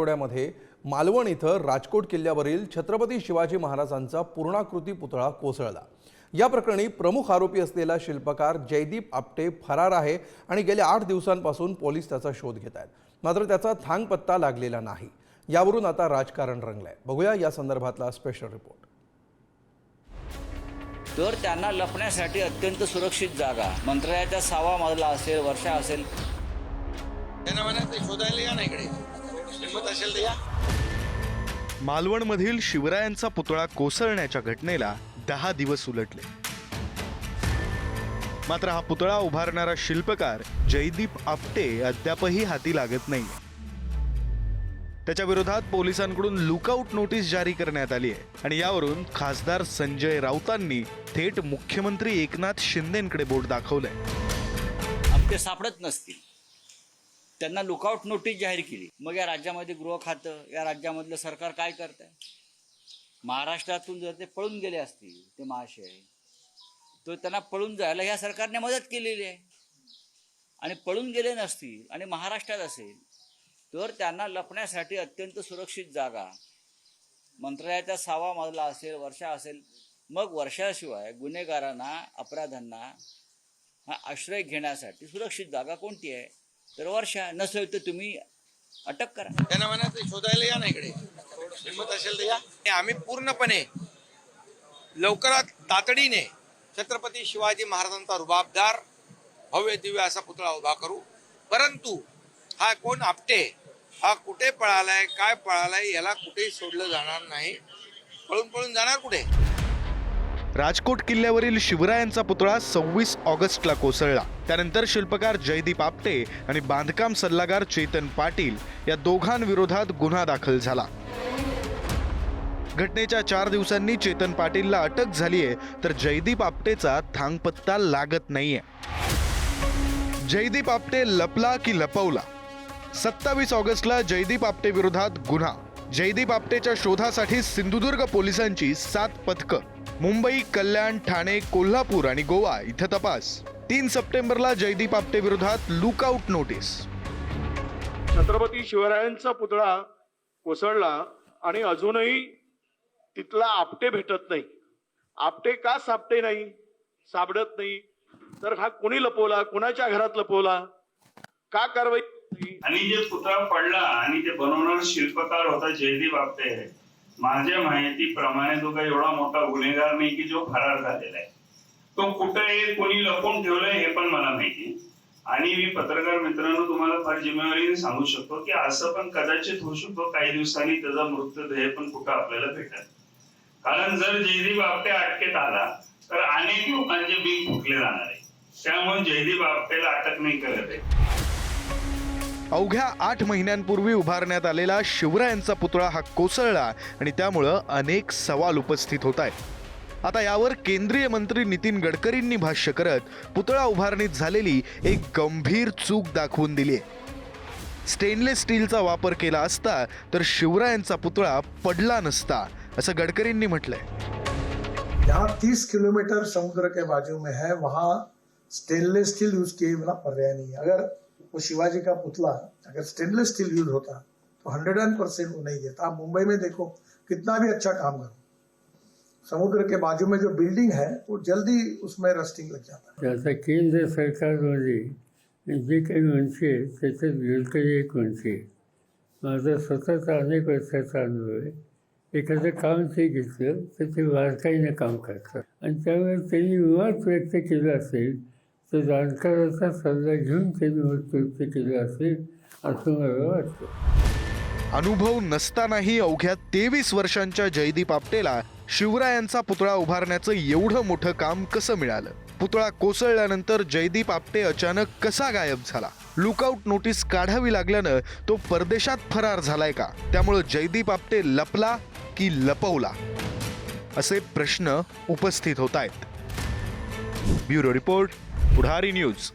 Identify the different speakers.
Speaker 1: आठवड्यामध्ये मालवण इथं राजकोट किल्ल्यावरील छत्रपती शिवाजी महाराजांचा पूर्णाकृती पुतळा कोसळला. या प्रकरणी प्रमुख आरोपी असलेला शिल्पकार जयदीप आपटे फरार आहे आणि गेल्या आठ दिवसांपासून पोलीस त्याचा शोध घेत आहेत. मात्र त्याचा थांगपत्ता लागलेला नाही. यावरून आता राजकारण रंगलंय. बघूया या संदर्भातला स्पेशल रिपोर्ट
Speaker 2: तर त्यांना लपण्यासाठी अत्यंत सुरक्षित जागा. मंत्रालयाचा सहावा मजला असेल वर्षा असेल.
Speaker 3: शोधायला या ना इकडे. हिंमत असेल तर या
Speaker 4: मालवणमधील शिवरायांचा पुतळा कोसळण्याच्या घटनेला दहा दिवस उलटले. मात्र हा पुतळा उभारणारा शिल्पकार जयदीप आपटे अद्यापही हाती लागत नाही त्याच्या विरोधात पोलिसांकडून लुकआउट नोटीस जारी करण्यात आली आहे आणि यावरून खासदार संजय राऊतांनी थेट मुख्यमंत्री एकनाथ शिंदेकडे बोट दाखवलंय.
Speaker 2: आपटे सापडत नसतील. त्यांना लुकआउट नोटीस जाहीर केली. मग या राज्यामध्ये गृह खातं या राज्यामधलं सरकार काय करत आहे महाराष्ट्रातून जर ते पळून गेले असतील ते महाशय तर त्यांना पळून जायला ह्या सरकारने मदत केलेली आहे. आणि पळून गेले नसतील आणि महाराष्ट्रात असेल तर त्यांना लपण्यासाठी अत्यंत सुरक्षित जागा. मंत्रालयाचा सहावा मजला असेल वर्षा असेल मग वर्षाशिवाय गुन्हेगारांना अपराधांना हा आश्रय घेण्यासाठी सुरक्षित जागा कोणती आहे? तर वर्षा नसेल तर तुम्ही अटक करा.
Speaker 3: त्यांना म्हणायचं शोधायला या ना इकडे. हिंमत असेल तर या. आम्ही पूर्णपणे लवकरात तातडीने छत्रपती शिवाजी महाराजांचा रुबाबदार भव्य दिव्य असा पुतळा उभा करू. परंतु हा कोण आपटे? हा कुठे पळालाय? काय पळालाय? याला कुठेही सोडलं जाणार नाही. पळून पळून जाणार कुठे?
Speaker 4: राजकोट किल्ल्यावरील शिवरायांचा पुतळा सव्वीस ऑगस्टला कोसळला. त्यानंतर शिल्पकार जयदीप आपटे आणि बांधकाम सल्लागार चेतन पाटील या दोघांविरोधात गुन्हा दाखल झाला. घटनेच्या चार दिवसांनी चेतन पाटीलला अटक झालीय तर जयदीप आपटेचा थांगपत्ता लागत नाहीये. जयदीप आपटे लपला की लपवला. सत्तावीस ऑगस्टला जयदीप आपटे विरोधात गुन्हा. जयदीप आपटेच्या शोधासाठी सिंधुदुर्ग पोलिसांची सात पथकं. मुंबई कल्याण ठाणे कोल्हापूर आणि गोवा इथं तपास. तीन सप्टेंबरला जयदीप आपटे विरोधात लुकआउट नोटीस
Speaker 5: छत्रपती शिवरायांचा पुतळा कोसळला आणि अजूनही तिथला आपटे भेटत नाही. आपटे का सापटे नाही? सापडत नाही. तर हा कोणी लपवला? कोणाच्या घरात लपवला? का कारवाई? नाही?
Speaker 6: आणि जे पुतळा पडला आणि ते बनवणारा शिल्पकार होता जयदीप आपटे माझ्या माहितीप्रमाणे तो काही एवढा मोठा गुन्हेगार नाही की जो फरार झालेला आहे. तो कुठे आहे कोणी लपून ठेवलंय हे पण मला माहिती आणि मी पत्रकार मित्रांनो तुम्हाला फार जिम्मेवारीने सांगू शकतो की असं पण कदाचित होऊ शकतो काही दिवसांनी त्याचा मृतदेह पण कुठं आपल्याला भेटत कारण जर जयदीप आपटे अटकेत आला तर अनेक लोकांचे बीक फुटले जाणार आहे. त्यामुळे जयदीप आपटेला अटक नाही करत आहे.
Speaker 4: अवघ्या आठ महिन्यांपूर्वी उभारण्यात आलेला शिवरायांचा पुतळा हा कोसळला आणि त्यामुळं अनेक सवाल उपस्थित होत आहेत. आता यावर केंद्रीय मंत्री नितीन गडकरींनी भाष्य करत पुतळा उभारणीत झालेली एक गंभीर चूक दाखवून दिली आहे. स्टेनलेस स्टीलचा वापर केला असता तर शिवरायांचा पुतळा पडला नसता असं गडकरींनी म्हटलंय.
Speaker 7: यहाँ 30 किलोमीटर समुद्र के बाजू में है वहां स्टेनलेस स्टील यूज किए बिना पर्याय नहीं है। अगर वो शिवाजी का पुतला अगर स्टेनलेस स्टील यूज़ होता तो हंड्रेड एंड परसेंट वो नहीं देता। आप मुंबई में देखो, कितना भी अच्छा काम करो। समुद्र के बाजू में जो बिल्डिंग है, वो जल्दी उसमें रस्टिंग लग जाता है।
Speaker 8: आता केंद्र सरकारमध्ये जे काही वंशी आहे त्याच्यात गेलं तरी एक वंशी आहे माझा स्वतःचा अनेक वर्षाचा अनुभव आहे एखादं काम ते घेतलं तर ते बारकाईनं काम करतात आणि त्यामुळे त्यांनी मत व्यक्त केलं असेल ते जाणकाराचा सल्ला घेऊन त्यांनी मत केले असेल असं मला वाटतं.
Speaker 4: अनुभव नसतानाही अवघ्या तेवीस वर्षांच्या जयदीप आपटेला शिवरायांचा पुतळा उभारण्याचं एवढं मोठं काम कसं मिळालं? पुतळा कोसळल्यानंतर जयदीप आपटे अचानक कसा गायब झाला? लुकआउट नोटीस काढावी लागल्यानं तो परदेशात फरार झालाय का? त्यामुळं जयदीप आपटे लपला की लपवला? असे प्रश्न उपस्थित होत आहेत. Bureau report Pudhari news.